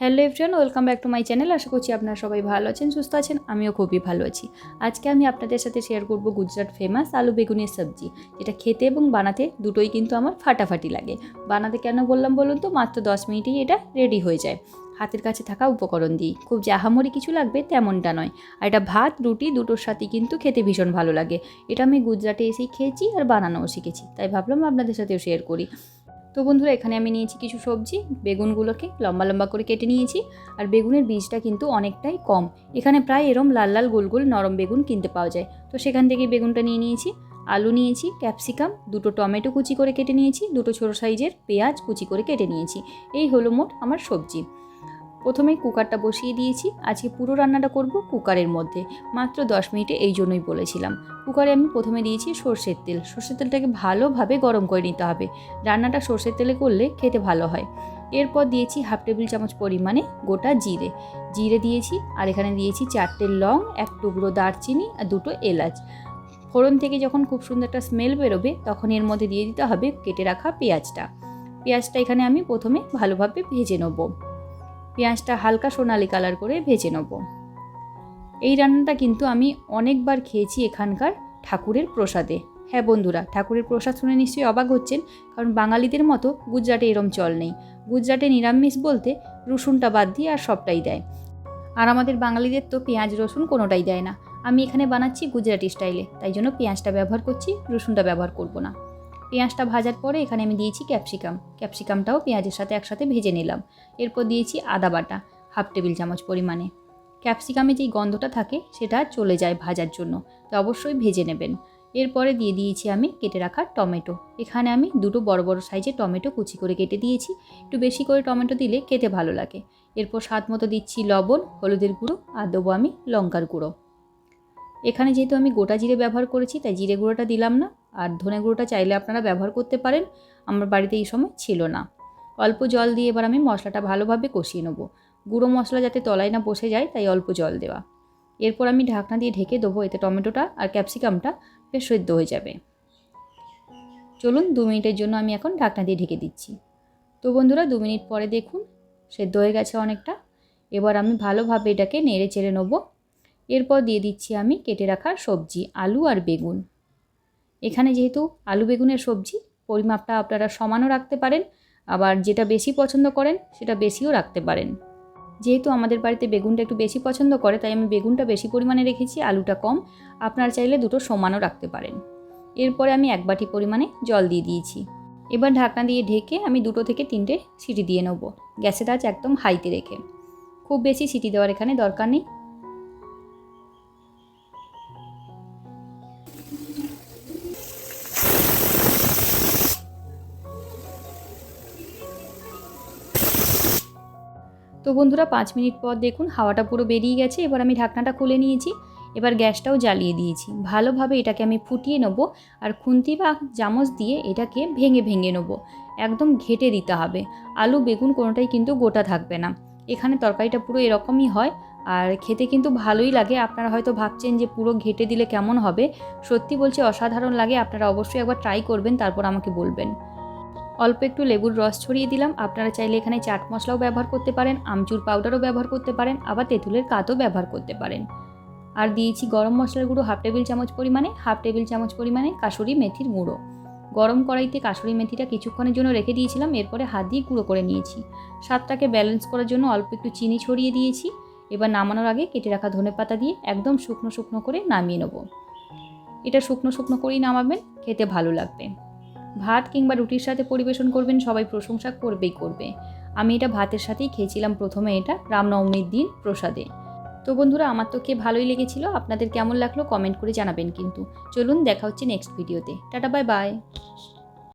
Hello everyone, welcome back to my channel. আশা করছি আপনারা সবাই ভালো আছেন, সুস্থ আছেন, আমিও খুবই ভালো আছি। আজকে আমি আপনাদের সাথে শেয়ার করব গুজরাট ফেমাস আলু বেগুনের সবজি, যেটা খেতে এবং বানাতে দুটোই কিন্তু আমার ফাটাফাটি লাগে। বানাতে কেন বললাম বলুন তো? মাত্র দশ মিনিটেই এটা রেডি হয়ে যায়। হাতের কাছে থাকা উপকরণ দিই। খুব জাহামরি কিছু লাগবে তেমনটা নয়। আর এটা ভাত, রুটি দুটোর সাথে কিন্তু খেতে ভীষণ ভালো লাগে। এটা আমি গুজরাটে এসেই খেয়েছি আর বানানোও শিখেছি। তাই ভাবলাম আপনাদের সাথেও শেয়ার করি। তো বন্ধুরা, এখানে আমি নিয়েছি কিছু সবজি, বেগুনগুলোকে লম্বা লম্বা করে কেটে নিয়েছি, আর বেগুনের বীজটা কিন্তু অনেকটাই কম। এখানে প্রায় এরম লাল লাল গোল গোল নরম বেগুন কিনতে পাওয়া যায়। তো সেখান থেকে বেগুনটা নিয়ে নিয়েছি, আলু নিয়েছি, ক্যাপসিকাম, দুটো টমেটো কুচি করে কেটে নিয়েছি, দুটো ছোটো সাইজের পেঁয়াজ কুচি করে কেটে নিয়েছি। এই হলো মোট আমার সবজি। প্রথমেই কুকারটা বসিয়ে দিয়েছি, আজকে পুরো রান্নাটা করব কুকারের মধ্যে। মাত্র দশ মিনিটে এই জন্যই বলেছিলাম। কুকারে আমি প্রথমে দিয়েছি সর্ষের তেল। সর্ষের তেলটাকে ভালোভাবে গরম করে নিতে হবে। রান্নাটা সর্ষের তেলে করলে খেতে ভালো হয়। এরপর দিয়েছি হাফ টেবিল চামচ পরিমাণে গোটা জিরে। জিরে দিয়েছি আর এখানে দিয়েছি চারটে লং, এক টুকরো দারচিনি আর দুটো এলাচ। ফোড়ন থেকে যখন খুব সুন্দর একটা স্মেল বেরোবে, তখন এর মধ্যে দিয়ে দিতে হবে কেটে রাখা পেঁয়াজটা। পেঁয়াজটা এখানে আমি প্রথমে ভালোভাবে ভেজে নেব। পেঁয়াজটা হালকা সোনালি কালার করে ভেজে নেব। এই রান্নাটা কিন্তু আমি অনেকবার খেয়েছি এখানকার ঠাকুরের প্রসাদে। হ্যাঁ বন্ধুরা, ঠাকুরের প্রসাদ শুনে নিশ্চয়ই অবাক হচ্ছেন, কারণ বাঙালিদের মতো গুজরাটে এরম চল নেই। গুজরাটে নিরামিষ বলতে রসুনটা বাদ দিয়ে আর সবটাই দেয়। আর আমাদের বাঙালিদের তো পেঁয়াজ, রসুন কোনোটাই দেয় না। আমি এখানে বানাচ্ছি গুজরাটি স্টাইলে, তাই জন্য পেঁয়াজটা ব্যবহার করছি, রসুনটা ব্যবহার করব না। পেঁয়াজটা ভাজার পরে এখানে আমি দিয়েছি ক্যাপসিকাম। ক্যাপসিকামটাও পেঁয়াজের সাথে একসাথে ভেজে নিলাম। এরপর দিয়েছি আদা বাটা, হাফ টেবিল চামচ পরিমাণে। ক্যাপসিকামে যেই গন্ধটা থাকে, সেটা চলে যায় ভাজার জন্য। তো অবশ্যই ভেজে নেবেন। এরপরে দিয়ে দিয়েছি আমি কেটে রাখা টমেটো। এখানে আমি দুটো বড় বড় সাইজের টমেটো কুচি করে কেটে দিয়েছি। একটু বেশি করে টমেটো দিলে খেতে ভালো লাগে। এরপর স্বাদ মতো দিচ্ছি লবণ, হলুদের গুঁড়ো, আর দেবো আমি লঙ্কার গুঁড়ো। এখানে যেহেতু আমি গোটা জিরে ব্যবহার করেছি, তাই জিরে গুঁড়োটা দিলাম না। আর ধনে গুঁড়োটা চাইলে আপনারা ব্যবহার করতে পারেন। আমার বাড়িতে এই সময় ছিল না। অল্প জল দিয়ে এবার আমি মশলাটা ভালোভাবে কষিয়ে নেব। গুঁড়ো মশলা যাতে তলায় না বসে যায়, তাই অল্প জল দেওয়া। এরপর আমি ঢাকনা দিয়ে ঢেকে দেবো, এতে টমেটোটা আর ক্যাপসিকামটা বেশ সেদ্ধ হয়ে যাবে। চলুন দু মিনিটের জন্য আমি এখন ঢাকনা দিয়ে ঢেকে দিচ্ছি। তো বন্ধুরা, দু মিনিট পরে দেখুন, সেদ্ধ হয়ে গেছে অনেকটা। এবার আমি ভালোভাবে এটাকে নেড়ে চেড়ে নেব। এরপর দিয়ে দিচ্ছি আমি কেটে রাখা সবজি, আলু আর বেগুন। এখানে যেহেতু আলু বেগুনের সবজি, পরিমাপটা আপনারা সমানও রাখতে পারেন। আবার যেটা বেশি পছন্দ করেন, সেটা বেশিও রাখতে পারেন। যেহেতু আমাদের বাড়িতে বেগুনটা একটু বেশি পছন্দ করে, তাই আমি বেগুনটা বেশি পরিমাণে রেখেছি, আলুটা কম। আপনারা চাইলে দুটো সমানও রাখতে পারেন। এরপরে আমি এক বাটি পরিমাণে জল দিয়ে দিয়েছি। এবার ঢাকনা দিয়ে ঢেকে আমি দুটো থেকে তিনটে সিটি দিয়ে নেব। গ্যাসের আজ একদম হাইতে রেখে। খুব বেশি সিটি দেওয়ার এখানে দরকার নেই। তো বন্ধুরা, পাঁচ মিনিট পর দেখুন হাওয়াটা পুরো বেরিয়ে গেছে। এবার আমি ঢাকনাটা খুলে নিয়েছি। এবার গ্যাসটাও জ্বালিয়ে দিয়েছি। ভালোভাবে এটাকে আমি ফুটিয়ে নেব আর খুন্তি বা চামচ দিয়ে এটাকে ভেঙে ভেঙে নেব। একদম ঘেটে দিতে হবে। আলু, বেগুন কোনোটাই কিন্তু গোটা থাকবে না। এখানে তরকারিটা পুরো এরকমই হয় আর খেতে কিন্তু ভালোই লাগে। আপনারা হয়তো ভাবছেন যে পুরো ঘেটে দিলে কেমন হবে? সত্যি বলছি, অসাধারণ লাগে। আপনারা অবশ্যই একবার ট্রাই করবেন, তারপর আমাকে বলবেন। অল্প একটু লেবুর রস ছড়িয়ে দিলাম। আপনারা চাইলে এখানে চাট মশলাও ব্যবহার করতে পারেন, আমচুর পাউডারও ব্যবহার করতে পারেন, আবার তেঁতুলের কাতও ব্যবহার করতে পারেন। আর দিয়েছি গরম মশলার গুঁড়ো হাফ টেবিল চামচ পরিমাণে, হাফ টেবিল চামচ পরিমাণে কাসুরি মেথির গুঁড়ো। গরম কড়াইতে কাসুরি মেথিটা কিছুক্ষণের জন্য রেখে দিয়েছিলাম, এরপরে হাত দিয়ে গুঁড়ো করে নিয়েছি। স্বাদটাকে ব্যালেন্স করার জন্য অল্প একটু চিনি ছড়িয়ে দিয়েছি। এবার নামানোর আগে কেটে রাখা ধনে পাতা দিয়ে একদম শুকনো শুকনো করে নামিয়ে নেব। এটা শুকনো শুকনো করেই নামাবেন, খেতে ভালো লাগবে। ভাত কিংবা রুটির সাথে পরিবেশন করবেন, সবাই প্রশংসা করবেই করবে। আমি এটা ভাতের সাথেই খেয়েছিলাম প্রথমে এটা, রামনবমীর দিন প্রসাদে। তো বন্ধুরা, আমার তো খেয়ে ভালোই লেগেছিল। আপনাদের কেমন লাগল কমেন্ট করে জানাবেন কিন্তু। চলুন, দেখা হচ্ছে নেক্সট ভিডিওতে টাটা বাই বাই